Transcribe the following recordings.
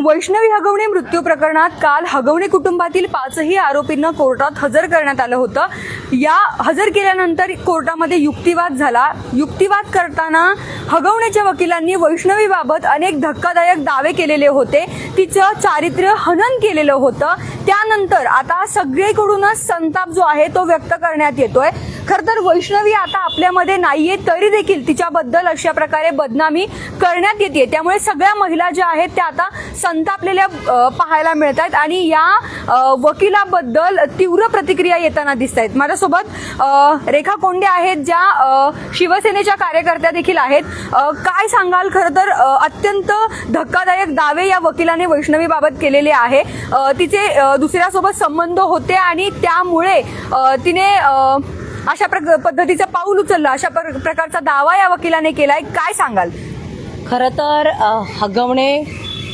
वैष्णवी हगवणे मृत्यू प्रकरणात काल हगवणे कुटुंबातील पाचही आरोपींना कोर्टात हजर करण्यात आलं होतं. या हजर केल्यानंतर कोर्टामध्ये युक्तिवाद झाला. युक्तिवाद करताना हगवण्याच्या वकिलांनी वैष्णवीबाबत अनेक धक्कादायक दावे केलेले होते. तिचं चारित्र्य हनन केलेलं होतं. त्यानंतर आता सगळीकडूनच संताप जो आहे तो व्यक्त करण्यात येतोय. खरं तर वैष्णवी आता आपल्यामध्ये नाहीये तरी देखील तिच्याबद्दल अशा प्रकारे बदनामी करण्यात येते त्यामुळे सगळ्या महिला ज्या आहेत त्या आता संतापलेल्या पाहायला मिळत आहेत आणि या वकिलाबद्दल तीव्र प्रतिक्रिया येताना दिसत आहेत माझ्यासोबत रेखा कोंडे आहेत ज्या शिवसेनेच्या कार्यकर्त्या देखील आहेत. काय सांगाल? खरं तर अत्यंत धक्कादायक दावे या वकिलाने वैष्णवीबाबत केलेले आहे. तिचे दुसऱ्यासोबत संबंध होते आणि त्यामुळे तिने अशा पद्धतीचं पाऊल उचललं अशा प्र- प्रकारचा दावा या वकिलाने केलाय. काय सांगाल? खरं तर हगवणे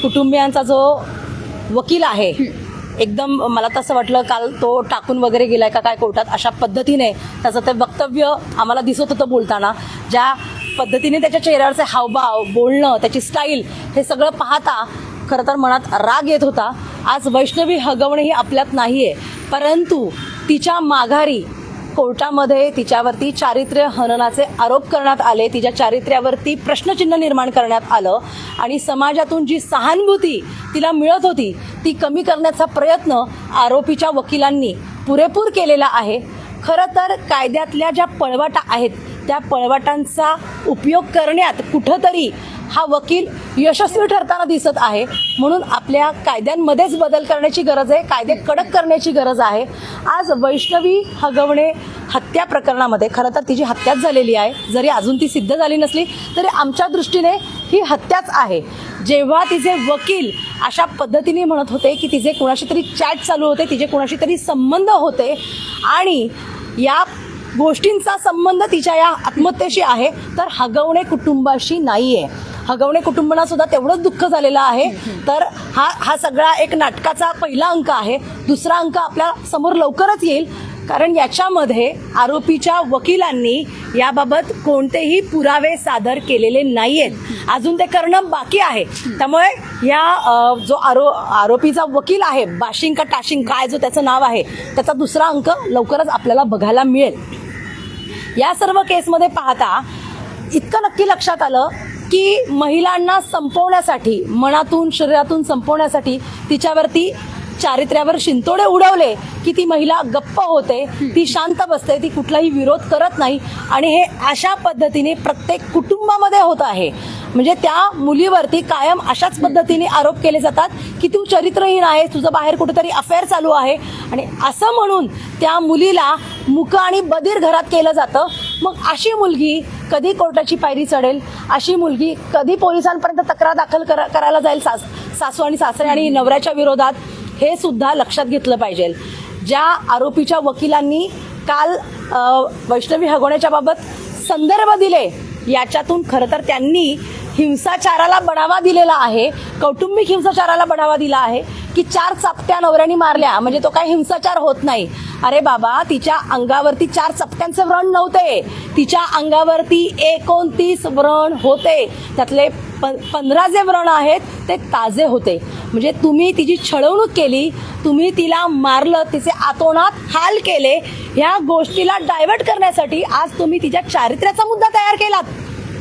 कुटुंबियांचा जो वकील आहे एकदम मला तसं वाटलं काल तो टाकून वगैरे गेलाय का काय कोर्टात अशा पद्धतीने त्याचं ते वक्तव्य आम्हाला दिसत होतं बोलताना. ज्या पद्धतीने त्याच्या चेहऱ्यावरचे हावभाव बोलणं त्याची स्टाईल हे सगळं पाहता खरं तर मनात राग येत होता. आज वैष्णवी हगवणे ही आपल्यात नाहीये परंतु तिच्या माघारी कोर्टामध्ये तिच्यावरती चारित्र्य हननाचे आरोप करण्यात आले. तिच्या चारित्र्यावरती प्रश्नचिन्ह निर्माण करण्यात आलं. आणि समाजातून जी सहानुभूती तिला मिळत होती ती कमी करण्याचा प्रयत्न आरोपीच्या वकिलांनी पुरेपूर केलेला आहे. खरं तर कायद्यातल्या ज्या पळवाटा आहेत त्या पळवाटांचा उपयोग करण्यात कुठंतरी हा वकील यशस्वी ठरताना दिसत आहे. म्हणून आपल्या कायद्यांमध्येच बदल करण्याची गरज आहे. कायदे कडक करण्याची गरज आहे. आज वैष्णवी हगवणे हत्या प्रकरणामध्ये खरं तर तिची हत्याच झालेली आहे. जरी अजून ती सिद्ध झाली नसली तरी आमच्या दृष्टीने ही हत्याच आहे. जेव्हा तिचे वकील अशा पद्धतीने म्हणत होते की तिचे कोणाशी तरी चॅट चालू होते तिचे कोणाशी तरी संबंध होते आणि या गोष्टींचा संबंध तिच्या या आत्महत्येशी आहे तर हगवणे कुटुंबाशी नाही आहे हगवणे कुटुंबाला सुद्धा तेवढंच दुःख झालेलं आहे. तर हा हा सगळा एक नाटकाचा पहिला अंक आहे. दुसरा अंक आपल्यासमोर लवकरच येईल. कारण याच्यामध्ये आरोपीच्या वकिलांनी याबाबत कोणतेही पुरावे सादर केलेले नाही आहेत अजून ते करणं बाकी आहे. त्यामुळे या जो आरो आरोपीचा वकील आहे बाशिंग का टाशिंग काय जो त्याचं नाव आहे त्याचा दुसरा अंक लवकरच आपल्याला बघायला मिळेल. या सर्व केसमध्ये पाहता इतकं नक्की लक्षात आलं की महिलांना संपवण्यासाठी मनातून शरीरातून संपवण्यासाठी तिच्यावरती चारित्र्यावर शिंतोडे उडवले की ती महिला गप्प होते ती शांत बसते ती कुठलाही विरोध करत नाही. आणि हे अशा पद्धतीने प्रत्येक कुटुंबामध्ये होत आहे. म्हणजे त्या मुलीवरती कायम अशाच पद्धतीने आरोप केले जातात की तू चरित्रहीन आहे तुझं बाहेर कुठेतरी अफेअर चालू आहे. आणि असं म्हणून त्या मुलीला मुक आणि बधीर घरात केलं जातं. मग अशी मुलगी कधी कोर्टाची पायरी चढेल? अशी मुलगी कधी पोलिसांपर्यंत तक्रार दाखल करा करायला जाईल सास सासू आणि सासरे आणि नवऱ्याच्या विरोधात? हे सुद्धा लक्षात घेतलं पाहिजे. ज्या आरोपीच्या वकिलांनी काल वैष्णवी हगवण्याच्या बाबत संदर्भ दिले याच्यातून खरं तर त्यांनी हिंसाचाराला बढावा दिलेला आहे कौटुंबिक हिंसाचाराला बढावा दिला आहे की चार चपट्या नवऱ्याने मारल्या म्हणजे तो काय हिंसाचार होत नाही. अरे बाबा तिच्या अंगावरती चार चपट्यांचे व्रण नव्हते. तिच्या अंगावरती एकोणतीस व्रण होते. त्यातले प पंधरा जे व्रण आहेत ते ताजे होते. म्हणजे तुम्ही तिची छळवणूक केली तुम्ही तिला मारलं तिचे आतोनात हाल केले ह्या गोष्टीला डायव्हर्ट करण्यासाठी आज तुम्ही तिच्या चारित्र्याचा मुद्दा तयार केलात.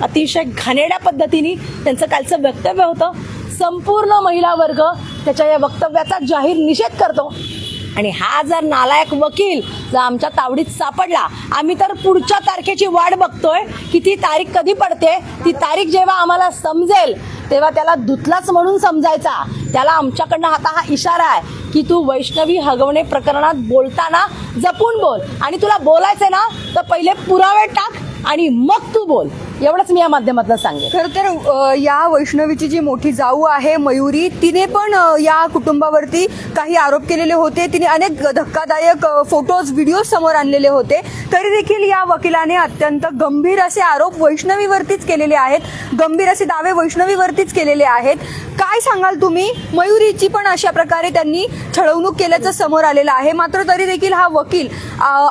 अतिशय घाणेड्या पद्धतीने त्यांचं कालचं वक्तव्य होतं. संपूर्ण महिला वर्ग त्याच्या या वक्तव्याचा जाहीर निषेध करतो. आणि हा जर नालायक वकील जर आमच्या तावडीत सापडला आम्ही तर पुढच्या तारखेची वाट बघतोय की ती तारीख कधी पडते ती तारीख जेव्हा आम्हाला समजेल तेव्हा त्याला धुतलाच म्हणून समजायचा. त्याला आमच्याकडनं आता हा इशारा आहे की तू वैष्णवी हगवणे प्रकरणात बोलताना जपून बोल. आणि तुला बोलायचं ना तर पहिले पुरावे टाक आणि मग तू बोल. एवढंच मी या माध्यमातून सांगेन. खरं तर अ, या वैष्णवीची जी मोठी जाऊ आहे मयुरी तिने पण अ, या कुटुंबावरती काही आरोप केलेले होते. तिने अनेक धक्कादायक अ, फोटोज व्हिडिओ समोर आणलेले होते. तरी देखील या वकिलाने अत्यंत गंभीर असे आरोप वैष्णवीवरतीच केलेले आहेत. गंभीर असे दावे वैष्णवीवरतीच केलेले आहेत. काय सांगाल तुम्ही? मयुरीची पण अशा प्रकारे त्यांनी छळवणूक केल्याचं समोर आलेलं आहे. मात्र तरी देखील हा वकील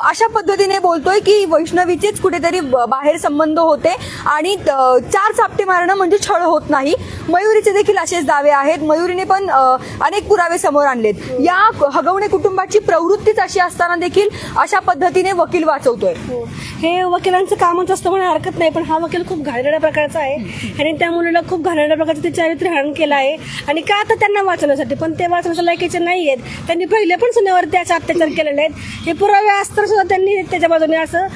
अशा पद्धतीने बोलतोय की वैष्णवीचेच कुठेतरी बाहेर संबंध होते आणि चार चापटे मारणं म्हणजे छळ होत नाही. मयुरीचे देखील असेच दावे आहेत. मयुरीने पण अनेक पुरावे समोर आणलेत. या हगवणे कुटुंबाची प्रवृत्तीच अशी असताना देखील अशा पद्धतीने वकील वाचवतोय. हो. हे. वकिलांचं कामच असतं म्हणा हरकत नाही पण हा वकील खूप घाणेरड्या प्रकारचा आहे. आणि त्या मुलीला खूप घाणेरड्या प्रकारचं ते चारित्र्य हरण केलं आहे. आणि का आता त्यांना वाचवण्यासाठी? पण ते वाचण्याच्या लायकीचे नाही आहेत त्यांनी पहिले पण सुनेवर त्याचे अत्याचार केलेले आहेत. हे पुरावे असतर सुद्धा त्यांनी त्याच्या बाजूने असं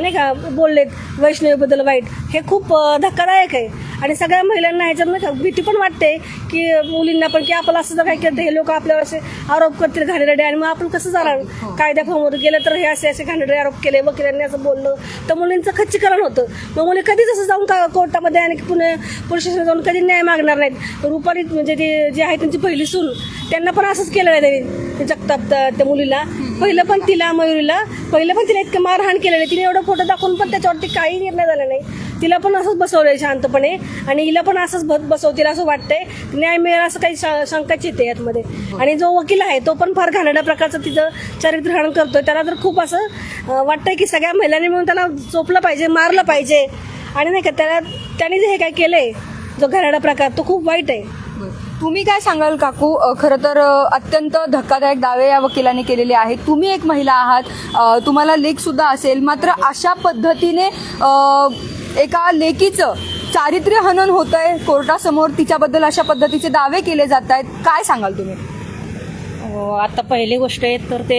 नाही का बोललेत. वैष्णवीबद्दल वाईट. हे खूप धक्कादायक आहे. आणि सगळ्या महिलांना ह्याच्यात नाही का भीती पण वाटते की मुलींना पण की आपण असं जर काय केलं तर हे लोक आपल्यावर असे आरोप करतील घाणेरडे. आणि मग आपण कसं जाणार? कायद्यासमोर गेलं तर हे असे असे घाणेरडे आरोप केले वकिलांनी असं बोललं. तर मुलींचं खच्चीकरण होतं. मग मुली कधीच असं जाऊन का कोर्टामध्ये आणि पुणे पोलीस जाऊन कधी न्याय मागणार नाहीत. रुपाली म्हणजे ते जे आहे त्यांची पहिली सून त्यांना पण असंच केलं आहे त्यांनी. ते जगताप त्या त्या मुलीला. पहिलं पण तिला मयुरीला. पहिलं पण तिला इतकं मारहाण केलेलं आहे. तिने एवढं फोटो दाखवून पण त्याच्यावरती काही निर्णय झाला नाही. तिला पण असंच बसवलंय शांतपणे. आणि हिला पण असंच बसवतील असं वाटतंय. न्याय मिळेल असं काही शंकाच येते यातमध्ये. आणि जो वकील आहे तो पण फार घाणेरड्या प्रकारचं तिचं चारित्र्यहरण करतोय. त्याला तर खूप असं वाटतंय की सगळ्या महिलांनी मिळून त्याला चोपलं पाहिजे मारलं पाहिजे. आणि नाही का त्याला त्याने जे हे काय केलंय जो घराडा प्रकार तो खूप वाईट आहे. तुम्ही काय सांगाल काकू? खरं तर अत्यंत धक्कादायक दावे या वकिलाने केलेले आहेत. तुम्ही एक महिला आहात. तुम्हाला लेख सुद्धा असेल. मात्र अशा पद्धतीने एका लेकीचं चारित्र्य हनन होत आहे कोर्टासमोर तिच्याबद्दल अशा पद्धतीचे दावे केले जात आहेत. काय सांगाल तुम्ही? हो, आता पहिली गोष्ट आहे तर ते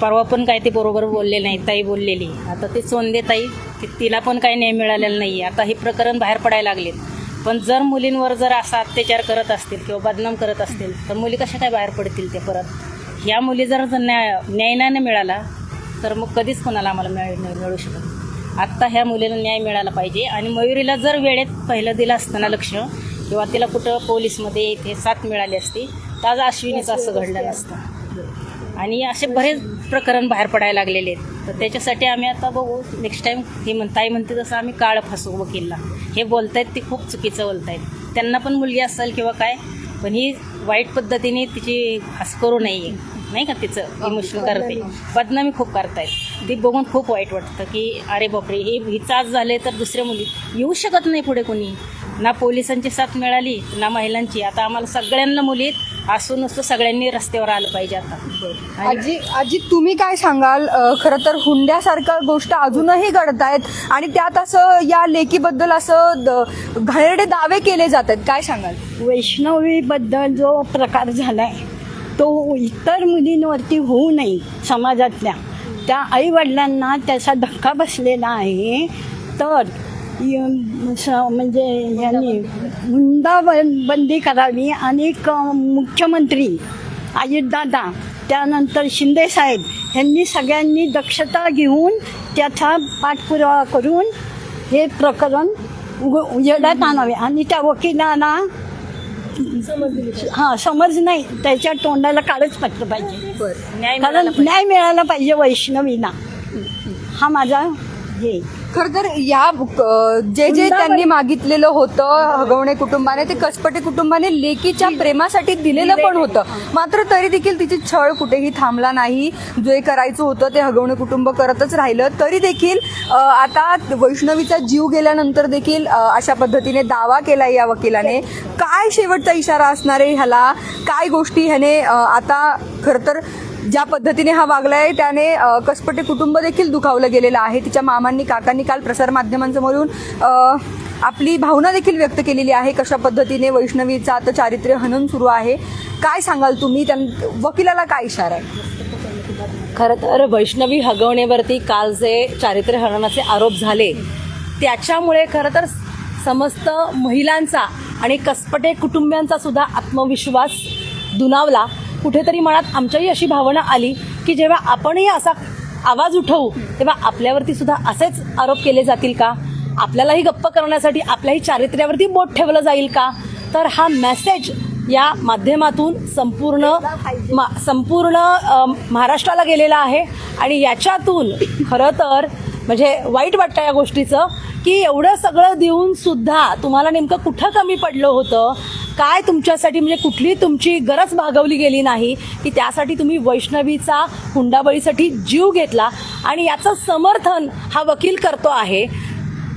परवा पण काय ते बरोबर बोलले नाही ताई बोललेली. आता ते सोंदे ताई तिला पण काही न्याय मिळालेला नाही आता हे प्रकरण बाहेर पडायला लागलेत. पण जर मुलींवर जर असा अत्याचार करत असतील किंवा बदनाम करत असतील तर मुली कशा काय बाहेर पडतील ते परत? ह्या मुली जर न्याय न्याय नाही मिळाला तर मग कधीच कोणाला आम्हाला मिळ नाही मिळू शकत आत्ता ह्या मुलीला न्याय मिळाला पाहिजे. आणि मयुरीला जर वेळेत पहिलं दिलं असताना लक्ष किंवा तिला कुठं पोलीसमध्ये इथे साथ मिळाली असती तर आज अश्विनीचं असं घडलं नसतं. आणि असे बरेच प्रकरण बाहेर पडायला लागलेले आहेत. तर त्याच्यासाठी आम्ही आता बघू नेक्स्ट टाईम हे म्हणताय म्हणते तसं आम्ही काळ फसवू वकीलला. हे बोलतायत ते खूप चुकीचं बोलतायत. त्यांना पण मुलगी असेल किंवा काय पण ही वाईट पद्धतीने तिची हस करू नये. नाही का तिचं इमोशनल करते. बदनामी. खूप करतायत. ती बघून खूप वाईट वाटतं की अरे बापरे हे हिचं आज झाले तर दुसऱ्या मुली येऊ शकत नाही पुढे कोणी. ना पोलिसांची साथ मिळाली ना महिलांची. आता आम्हाला सगळ्यांना मुली असून नुसतं सगळ्यांनी रस्त्यावर आलं पाहिजे आता. आजी आजी तुम्ही काय सांगाल? खरं तर हुंड्यासारख्या गोष्ट अजूनही घडत आहेत आणि त्यात असं या लेकीबद्दल असं द- घाणेरडे दावे केले जात आहेत काय सांगाल? वैष्णवीबद्दल जो प्रकार झालाय तो इतर मुलींवरती होऊ नये समाजातल्या. त्या आईवडिलांना त्याचा धक्का बसलेला आहे. तर स- म्हणजे यांनी हुंडा बंदी करावी आणि मुख्यमंत्री अजितदादा त्यानंतर शिंदेसाहेब यांनी सगळ्यांनी दक्षता घेऊन त्याचा पाठपुरावा करून हे प्रकरण उग उजेडात आणावे. आणि त्या वकिलाला हा समज नाही. त्याच्या तोंडाला काळच पटलं पाहिजे. न्याय कारण. न्याय मिळाला पाहिजे वैष्णवीला हा माझा खर तर या जे जे त्यांनी मागितलेलं होतं हगवणे कुटुंबाने ते कसपटे कुटुंबाने लेकीच्या प्रेमासाठी दिलेलं पण होतं. मात्र तरी देखील तिची छळ कुठेही थांबला नाही. जे करायचं होतं ते हगवणे कुटुंब करतच राहिलं. तरी देखील आता वैष्णवीचा जीव गेल्यानंतर देखील अशा पद्धतीने दावा केला या वकिलाने. काय शेवटचा इशारा असणार आहे ह्याला? काय गोष्टी ह्याने आता खरं तर ज्या पद्धतीने हा वागलाय त्याने कसपटे कुटुंब देखील दुखावलं गेलेलं आहे. तिच्या मामांनी काकांनी काल प्रसारमाध्यमांसमोर येऊन आपली भावना देखील व्यक्त केलेली आहे कशा पद्धतीने वैष्णवीचं आता चारित्र्य हनन सुरू आहे. काय सांगाल तुम्ही? त्या वकिलाला काय इशारा आहे? खरं तर वैष्णवी हगवणेवरती काल जे चारित्र्य हरणाचे आरोप झाले त्याच्यामुळे खरं तर समस्त महिलांचा आणि कसपटे कुटुंबियांचा सुद्धा आत्मविश्वास दुनावला कुठेतरी मनात आमच्याही अशी भावना आली की जेव्हा आपणही असा आवाज उठवू तेव्हा आपल्यावरती सुद्धा असेच आरोप केले जातील का? आपल्यालाही गप्प करण्यासाठी आपल्याही चारित्र्यावरती बोट ठेवलं जाईल का? तर हा मेसेज या माध्यमातून संपूर्ण मा संपूर्ण महाराष्ट्राला गेलेला आहे. आणि याच्यातून खरं तर म्हणजे वाईट वाटतं या गोष्टीचं की एवढं सगळं देऊन सुद्धा तुम्हाला नेमकं कुठं कमी पडलं होतं? काय तुमच्यासाठी म्हणजे कुठली तुमची गरज भागवली गेली नाही की त्यासाठी तुम्ही वैष्णवीचा हुंडाबळीसाठी जीव घेतला आणि याचं समर्थन हा वकील करतो आहे.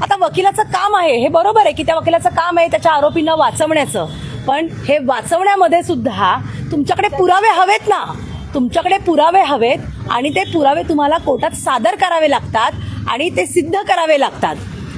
आता वकिलाचं काम आहे हे बरोबर आहे की त्या वकिलाचं काम आहे त्याच्या आरोपींना वाचवण्याचं पण हे वाचवण्यामध्ये सुद्धा तुमच्याकडे पुरावे हवेत ना? तुमच्याकडे पुरावे हवेत आणि ते पुरावे तुम्हाला कोर्टात सादर करावे लागतात आणि ते सिद्ध करावे लागतात.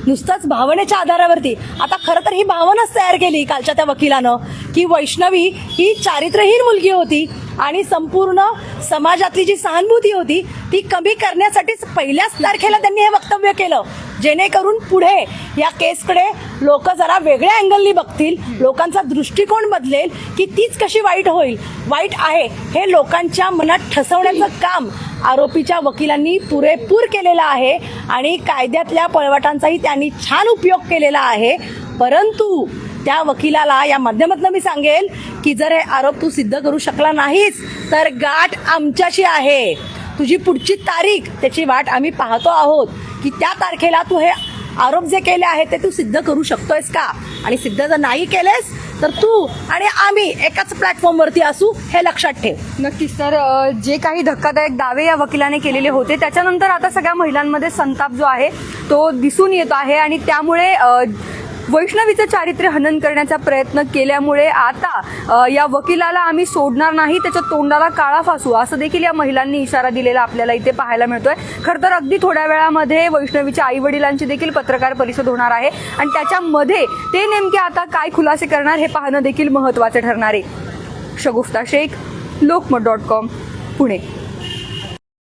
नुसतंच भावनेच्या आधारावरती. आता खरं तर ही भावनाच तयार केली कालच्या त्या वकिलानं की वैष्णवी ही चारित्र्यहीन मुलगी होती आणि संपूर्ण समाजातली जी सहानुभूती होती ती कमी करण्यासाठीच पहिल्याच तारखेला त्यांनी हे वक्तव्य केलं. जेणेकरून पुढे या केसकडे लोक जरा वेगळ्या अँगलनी बघतील लोकांचा दृष्टिकोन बदलेल की तीच कशी वाईट होईल. वाईट आहे हे लोकांच्या मनात ठसवण्याचं काम आरोपीच्या वकिलांनी पुरेपूर केलेलं आहे आणि कायद्यातल्या पळवाटांचाही त्यांनी छान उपयोग केलेला आहे. परंतु त्या वकिलाला या माध्यमातून मी सांगेल की जर हे आरोप तू सिद्ध करू शकला नाहीस तर गाठ आमच्याशी आहे. तुझी पुढची तारीख त्याची वाट आम्ही पाहतो आहोत की त्या तारखेला तू हे आरोप जे केले आहेत ते तू सिद्ध करू शकतोयस का? आणि सिद्ध जर नाही केलेस तर तू आणि आम्ही एकाच प्लॅटफॉर्मवरती असू हे लक्षात ठेव. नक्कीच तर जे काही धक्कादायक दावे या वकिलाने केलेले होते त्याच्यानंतर आता सगळ्या महिलांमध्ये संताप जो आहे तो दिसून येत आहे. आणि त्यामुळे वैष्णवीचं चारित्र्य हनन करण्याचा प्रयत्न केल्यामुळे आता या वकिलाला आम्ही सोडणार नाही त्याच्या तोंडाला काळा फासू असं देखील या महिलांनी इशारा दिलेला आपल्याला इथे पाहायला मिळतोय. खरं तर अगदी थोड्या वेळामध्ये वैष्णवीच्या आई वडिलांची देखील पत्रकार परिषद होणार आहे आणि त्याच्यामध्ये ते नेमके आता काय खुलासे करणार हे पाहणं देखील महत्वाचं ठरणार आहे. Shagufta Shaikh Lokmat dot com Pune.